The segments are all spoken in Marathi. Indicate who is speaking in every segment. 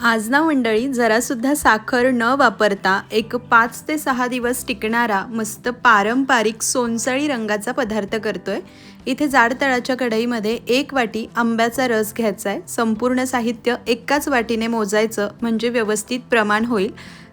Speaker 1: आज ना मंडळी जरासुद्धा साखर न वापरता एक पाच ते सहा दिवस टिकणारा मस्त पारंपरिक सोनसळी रंगाचा पदार्थ करतोय. इथे जाड तळाच्या कढईमध्ये एक वाटी आंब्याचा रस घ्यायचा आहे संपूर्ण साहित्य एकाच वाटीने मोजायचं म्हणजे व्यवस्थित प्रमाण होईल.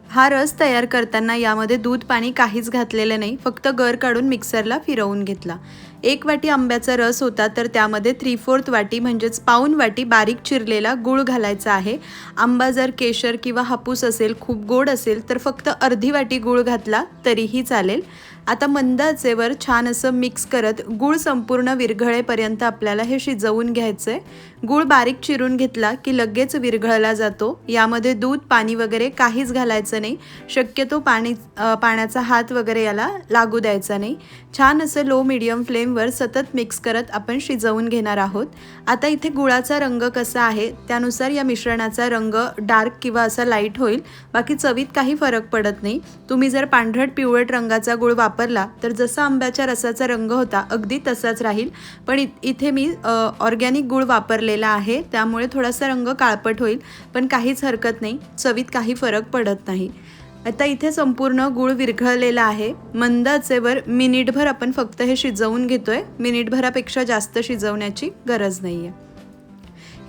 Speaker 1: हा रस तयार करताना यामध्ये दूध पाणी काहीच घातलेलं नाही फक्त गर काढून मिक्सरला फिरवून घेतला. एक वाटी आंब्याचा रस होता तर त्यामध्ये थ्री फोर्थ वाटी म्हणजेच पाऊन वाटी बारीक चिरलेला गूळ घालायचा आहे. आंबा जर केशर किंवा हापूस असेल खूप गोड असेल तर फक्त अर्धी वाटी गूळ घातला तरीही चालेल. आता मंद आचेवर छान असं मिक्स करत गूळ संपूर्ण विरघळेपर्यंत आपल्याला हे शिजवून घ्यायचं आहे गूळ बारीक चिरून घेतला की लगेच विरघळला जातो. यामध्ये दूध पाणी वगैरे काहीच घालायचं नाही. शक्यतो पाणी पाण्याचा हात वगैरे याला लागू द्यायचा नाही. छान असं लो मिडियम फ्लेमवर सतत मिक्स करत आपण शिजवून घेणार आहोत. आता इथे गुळाचा रंग कसा आहे त्यानुसार या मिश्रणाचा रंग डार्क किंवा असा लाइट होईल. बाकी चवीत काही फरक पडत नाही. तुम्ही जर पांढरट पिवळट रंगाचा गुळ वापरला तर जसा आंब्याच्या रसाचा रंग होता अगदी तसाच राहील. पण इ इथे मी ऑर्गॅनिक गुळ वापरलेला आहे त्यामुळे थोडासा रंग काळपट होईल. पण काहीच हरकत नाही. चवीत काही फरक पडत नाही. आता इथे संपूर्ण गूळ विरघळलेला आहे. मंद आचेवर मिनिटभर आपण फक्त हे शिजवून घेतोय. मिनिटभरापेक्षा जास्त शिजवण्याची गरज नाही आहे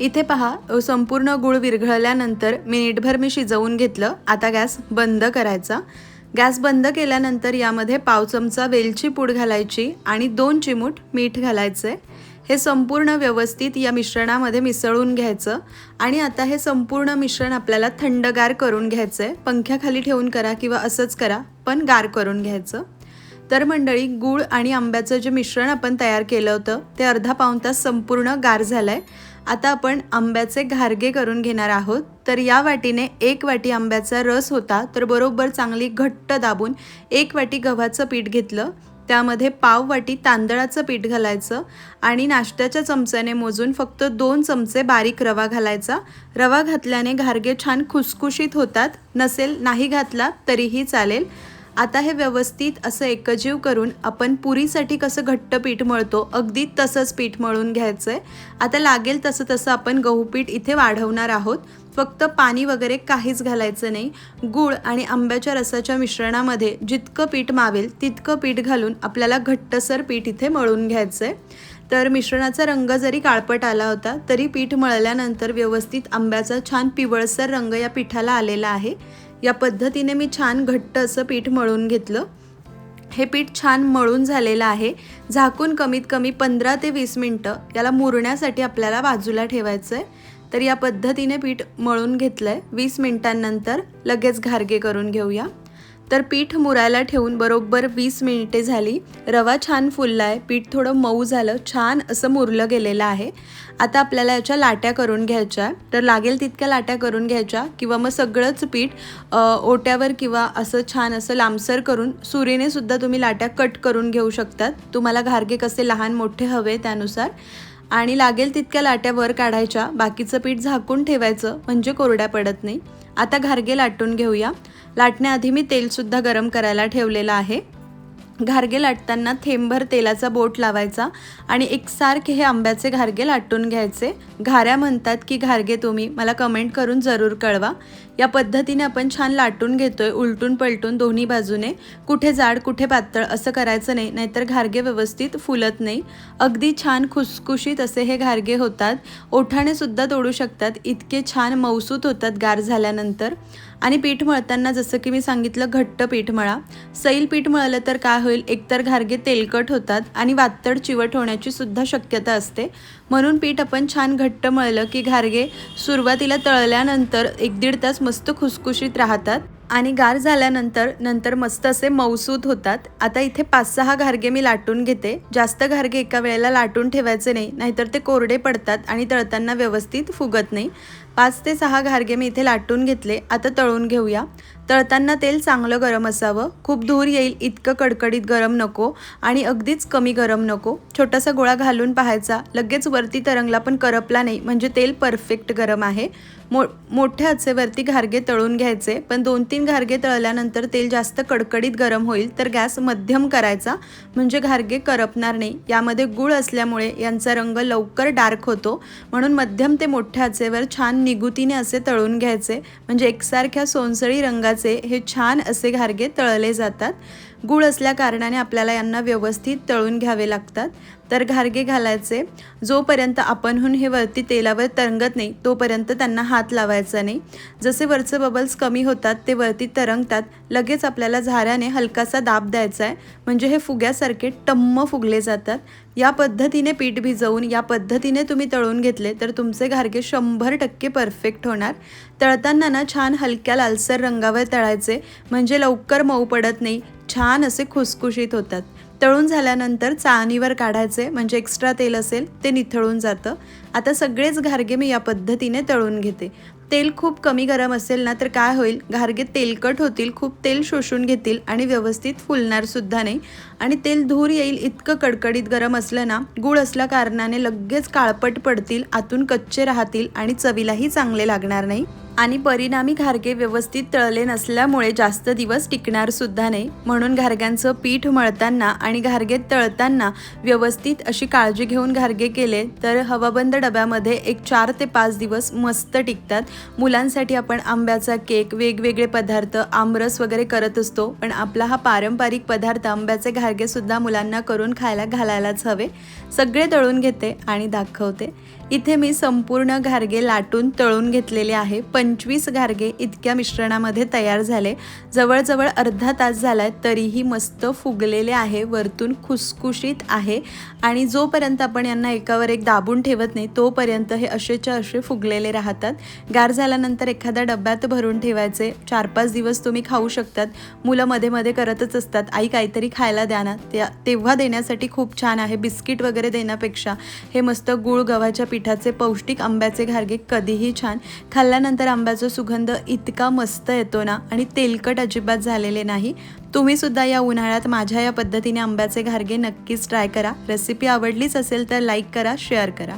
Speaker 1: इथे पहा संपूर्ण गूळ विरघळल्यानंतर मिनिटभर मी शिजवून घेतलं. आता गॅस बंद करायचा. गॅस बंद केल्यानंतर यामध्ये पाव चमचा वेलची पूड घालायची आणि दोन चिमूट मीठ घालायचं आहे हे संपूर्ण व्यवस्थित या मिश्रणामध्ये मिसळून घ्यायचं आणि आता हे संपूर्ण मिश्रण आपल्याला थंडगार करून घ्यायचं आहे पंख्याखाली ठेवून करा किंवा असंच करा पण गार करून घ्यायचं. तर मंडळी गूळ आणि आंब्याचं जे मिश्रण आपण तयार केलं होतं ते अर्धा पाऊण तास संपूर्ण गार झालं आहे आता आपण आंब्याचे घारगे करून घेणार आहोत. तर या वाटीने एक वाटी आंब्याचा रस होता तर बरोबर चांगली घट्ट दाबून एक वाटी गव्हाचं पीठ घेतलं. त्यामध्ये पाव वाटी तांदळाचं पीठ घालायचं आणि नाश्त्याच्या चमच्याने मोजून फक्त दोन चमचे बारीक रवा घालायचा. रवा घातल्याने घारगे छान खुसखुशीत होतात. नसेल नाही घातला तरीही चालेल. आता हे व्यवस्थित असं एकजीव करून आपण पुरीसाठी कसं घट्ट पीठ मळतो अगदी तसंच पीठ मळून घ्यायचं आहे आता लागेल तसं तसं आपण गहू पीठ इथे वाढवणार आहोत. फक्त पाणी वगैरे काहीच घालायचं नाही. गूळ आणि आंब्याच्या रसाच्या मिश्रणामध्ये जितकं पीठ मावेल तितकं पीठ घालून आपल्याला घट्टसर पीठ इथे मळून घ्यायचं आहे तर मिश्रणाचा रंग जरी काळपट आला होता तरी पीठ मळल्यानंतर व्यवस्थित आंब्याचा छान पिवळसर रंग या पिठाला आलेला आहे. या पद्धतीने मी छान घट्ट असं पीठ मळून घेतलं. हे पीठ छान मळून झालेलं आहे. झाकून कमीत कमी पंधरा ते वीस मिनटं याला मुरण्यासाठी आपल्याला बाजूला ठेवायचं आहे तर या पद्धतीने पीठ मळून घेतलं आहे वीस मिनिटांनंतर लगेच घारगे करून घेऊया. तर पीठ मुरायला ठेवून बरोबर वीस मिनिटे झाली. रवा छान फुलला आहे पीठ थोडं मऊ झालं. छान असं मुरलं गेलेलं आहे. आता आपल्याला याच्या लाट्या करून घ्यायच्या. तर लागेल तितक्या लाट्या करून घ्यायच्या किंवा मग सगळंच पीठ ओट्यावर किंवा असं छान असं लांबसर करून सुरीने सुद्धा तुम्ही लाट्या कट करून घेऊ शकतात. तुम्हाला घारगे कसे लहान मोठे हवे त्यानुसार. आणि लागेल तितक्या लाट्या वर काढायच्या. बाकीचं पीठ झाकून ठेवायचं म्हणजे कोरड्या पडत नाही. आता घारगे लाटून घेऊया. लाटण्याआधी मी तेलसुद्धा गरम करायला ठेवलेलं आहे. घारगे लाटताना थेंबभर तेलाचा बोट लावायचा आणि एकसारखे हे आंब्याचे घारगे लाटून घ्यायचे. घाऱ्या म्हणतात की घारगे तुम्ही मला कमेंट करून जरूर कळवा. या पद्धतीने आपण छान लाटून घेतोय उलटून पलटून दोन्ही बाजूने. कुठे जाड कुठे पातळ असं करायचं नाही नाहीतर घारगे व्यवस्थित फुलत नाही. अगदी छान खुसखुशीत असे हे घारगे होतात. ओठाने सुद्धा तोडू शकतात. इतके छान मौसूत होतात गार झाल्यानंतर. आणि पीठ मळताना जसं की मी सांगितलं घट्ट पीठ मळा. सैल पीठ मळलं तर काय होईल? एकतर घारगे तेलकट होतात आणि वातड चिवट होण्याची सुद्धा शक्यता असते. म्हणून पीठ आपण छान घट्ट मळलं की घारगे सुरुवातीला तळल्यानंतर एक दीड तास मस्त खुसखुशीत राहतात आणि गार झाल्यानंतर नंतर मस्त असे मौसूद होतात. आता इथे पाच सहा घारगे मी लाटून घेते. जास्त घारगे एका वेळेला लाटून ठेवायचे नाही नाहीतर ते कोरडे पडतात आणि तळताना व्यवस्थित फुगत नाही. पाच ते सहा घारगे मी इथे लाटून घेतले. आता तळून घेऊया. तळताना तेल चांगलं गरम असावं. खूप धूर येईल इतकं कडकडीत गरम नको आणि अगदीच कमी गरम नको. छोटासा गोळा घालून पाहायचा. लगेच वरती तरंगला पण करपला नाही म्हणजे तेल परफेक्ट गरम आहे. मो मोठ्या आचेवरती घारगे तळून घ्यायचे पण दोन तीन घारगे तळल्यानंतर तेल जास्त कडकडीत गरम होईल तर गॅस मध्यम करायचा म्हणजे घारगे करपणार नाही. यामध्ये गूळ असल्यामुळे यांचा रंग लवकर डार्क होतो. म्हणून मध्यम ते मोठ्या आचेवर छान निगुतीने असे तळून घ्यायचे म्हणजे एकसारख्या सोनसळी रंगाचे हे छान असे घारगे तळले जातात. गूळ असल्या कारणाने आपल्याला यांना व्यवस्थित तळून घ्यावे लागतात. तर घारगे घालायचे. जोपर्यंत आपणहून हे वरती तेलावर तरंगत नाही तोपर्यंत त्यांना हात लावायचा नाही. जसे वरचे बबल्स कमी होतात ते वरती तरंगतात. लगेच आपल्याला झाऱ्याने हलकासा दाब द्यायचा आहे. म्हणजे हे फुग्यासारखे टम्म फुगले जातात. या पद्धतीने पीठ भिजवून या पद्धतीने तुम्ही तळून घेतले तर तुमचे घारगे शंभर टक्के परफेक्ट होणार. तळताना ना छान हलक्या लालसर रंगावर तळायचे. म्हणजे लवकर मऊ पडत नाही. छान असे खुसखुशीत होतात. तळून झाल्यानंतर चाळणीवर काढायचे म्हणजे एक्स्ट्रा तेल असेल ते निथळून जातं. आता सगळेच घारगे मी या पद्धतीने तळून घेते. तेल खूप कमी गरम असेल ना तर काय होईल? घारगे तेलकट होतील खूप तेल शोषून घेतील आणि व्यवस्थित फुलणारसुद्धा नाही. आणि तेल धूर येईल इतकं कडकडीत गरम असलं ना गूळ असल्या कारणाने लगेच काळपट पडतील आतून कच्चे राहतील आणि चवीलाही चांगले लागणार नाही. आणि परिणामी घारगे व्यवस्थित तळले नसल्यामुळे जास्त दिवस टिकणार सुद्धा नाही. म्हणून घारग्यांचं पीठ मळताना आणि घारगे तळताना व्यवस्थित अशी काळजी घेऊन घारगे केले तर हवाबंद डब्यामध्ये एक चार ते पाच दिवस मस्त टिकतात. मुलांसाठी आपण आंब्याचा केक वेगवेगळे पदार्थ आमरस वगैरे करत असतो पण आपला हा पारंपरिक पदार्थ आंब्याचे घारगे सुद्धा मुलांना करून खायला घालायलाच हवे. सगळे तळून घेते आणि दाखवते. इथे मी संपूर्ण घारगे लाटून तळून घेतलेले आहे. पंचवीस घारगे इतक्या मिश्रणामध्ये तयार झाले. जवळजवळ अर्धा तास झाला तरीही मस्त फुगलेले आहे. वरतून खुसखुशीत आहे. आणि जोपर्यंत आपण यांना एकावर एक दाबून ठेवत नाही तोपर्यंत हे असेच्या असे फुगलेले राहतात. गार झाल्यानंतर एखाद्या डब्यात भरून ठेवायचे. चार पाच दिवस तुम्ही खाऊ शकतात. मुलं मध्ये मध्ये करतच असतात. आई काहीतरी खायला द्या ना. त्या तेव्हा देण्यासाठी खूप छान आहे. बिस्किट वगैरे देण्यापेक्षा हे मस्त गूळ गव्हाच्या पिठाचे पौष्टिक आंब्याचे घारगे कधीही छान. खाल्ल्यानंतर आंब्याचा सुगंध इतका मस्त येतो ना आणि तेलकट अजिबात झालेले नाही. तुम्ही सुद्धा या उन्हाळ्यात माझ्या या पद्धतीने आंब्याचे घारगे नक्कीच ट्राय करा. रेसिपी आवडलीच असेल तर लाईक करा शेअर करा.